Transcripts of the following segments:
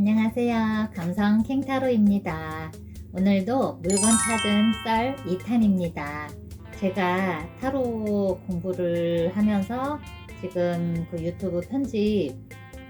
안녕하세요. 감성 캥타로입니다. 오늘도 물건 찾은 썰 2탄입니다. 제가 타로 공부를 하면서 지금 그 유튜브 편집,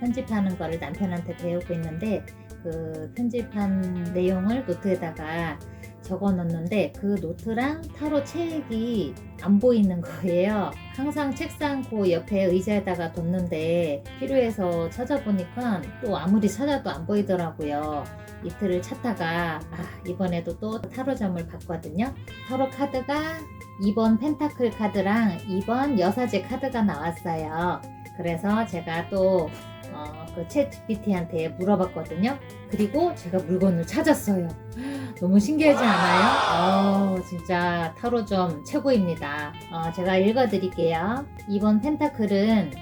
편집하는 거를 남편한테 배우고 있는데 그 편집한 내용을 노트에다가 적어 놓는데 그 노트랑 타로 책이 안 보이는 거예요. 항상 책상 그 옆에 의자에다가 뒀는데 필요해서 찾아보니까 또 아무리 찾아도 안 보이더라고요. 이틀을 찾다가 아, 이번에도 또 타로점을 봤거든요. 타로 카드가 2번 펜타클 카드랑 2번 여사제 카드가 나왔어요. 그래서 제가 또 어, 그챗 GPT한테 물어봤거든요. 그리고 제가 물건을 찾았어요. 너무 신기하지 않아요? 어, 진짜 타로점 최고입니다. 어, 제가 읽어드릴게요. 이번 펜타클은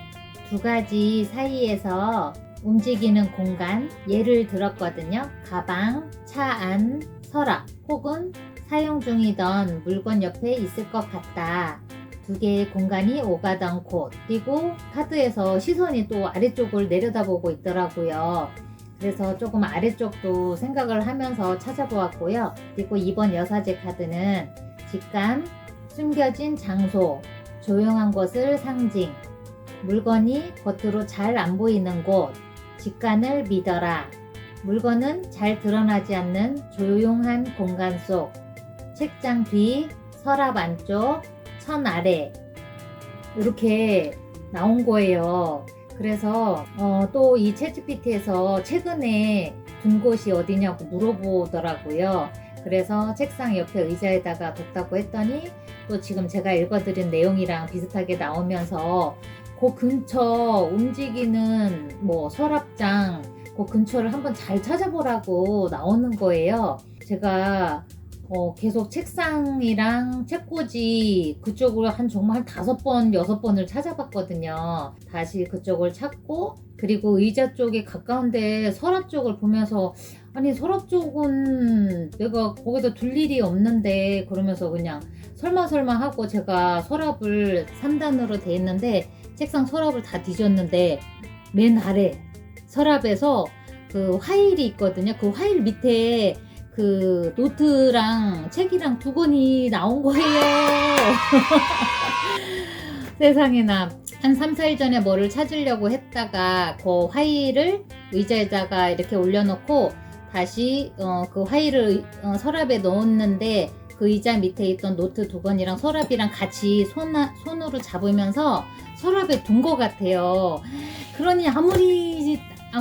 두 가지 사이에서 움직이는 공간, 예를 들었거든요. 가방, 차 안, 서랍, 혹은 사용 중이던 물건 옆에 있을 것 같다. 두 개의 공간이 오가던 곳. 그리고 카드에서 시선이 또 아래쪽을 내려다보고 있더라고요. 그래서 조금 아래쪽도 생각을 하면서 찾아보았고요. 그리고 이번 여사제 카드는 직감, 숨겨진 장소, 조용한 곳을 상징, 물건이 겉으로 잘 안 보이는 곳, 직관을 믿어라. 물건은 잘 드러나지 않는 조용한 공간 속, 책장 뒤, 서랍 안쪽, 천 아래. 이렇게 나온 거예요. 그래서 어, 또이 채찌피티에서 최근에 둔 곳이 어디냐고 물어보더라고요. 그래서 책상 옆에 의자에다가 뒀다고 했더니 또 지금 제가 읽어드린 내용이랑 비슷하게 나오면서 그 근처 움직이는 뭐 서랍장 그 근처를 한번 잘 찾아보라고 나오는 거예요. 제가 어, 계속 책상이랑 책꽂이 그쪽으로 한 정말 한 다섯 번, 여섯 번을 찾아봤거든요. 다시 그쪽을 찾고, 그리고 의자 쪽에 가까운데 서랍 쪽을 보면서, 아니, 서랍 쪽은 내가 거기다 둘 일이 없는데, 그러면서 그냥 설마 설마 하고 제가 서랍을 3단으로 돼 있는데, 책상 서랍을 다 뒤졌는데, 맨 아래 서랍에서 그 화일이 있거든요. 그 화일 밑에 그 노트랑 책이랑 두 권이 나온 거예요. 세상에나 한 3, 4일 전에 뭐를 찾으려고 했다가 그 화일을 의자에다가 이렇게 올려놓고 다시 어, 그 화일을 어, 서랍에 넣었는데 그 의자 밑에 있던 노트 두 권이랑 서랍이랑 같이 손, 손으로 잡으면서 서랍에 둔 것 같아요. 그러니 아무리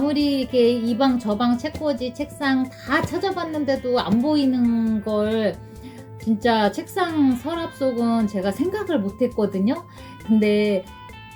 아무리 이렇게 이 방 저 방 책꽂이 책상 다 찾아봤는데도 안 보이는 걸 진짜 책상 서랍 속은 제가 생각을 못 했거든요. 근데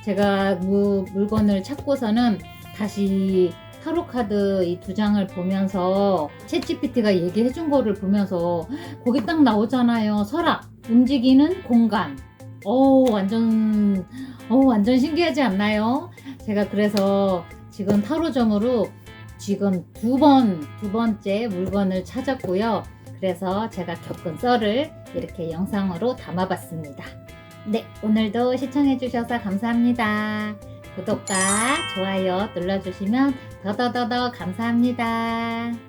제가 무, 물건을 찾고서는 다시 타로 카드 이 두 장을 보면서 챗GPT가 얘기해 준 거를 보면서 거기 딱 나오잖아요. 서랍, 움직이는 공간. 어 완전 어 완전 신기하지 않나요? 제가 그래서 지금 타로점으로 지금 두 번, 두 번째 물건을 찾았고요. 그래서 제가 겪은 썰을 이렇게 영상으로 담아봤습니다. 네, 오늘도 시청해주셔서 감사합니다. 구독과 좋아요 눌러주시면 더더더더 감사합니다.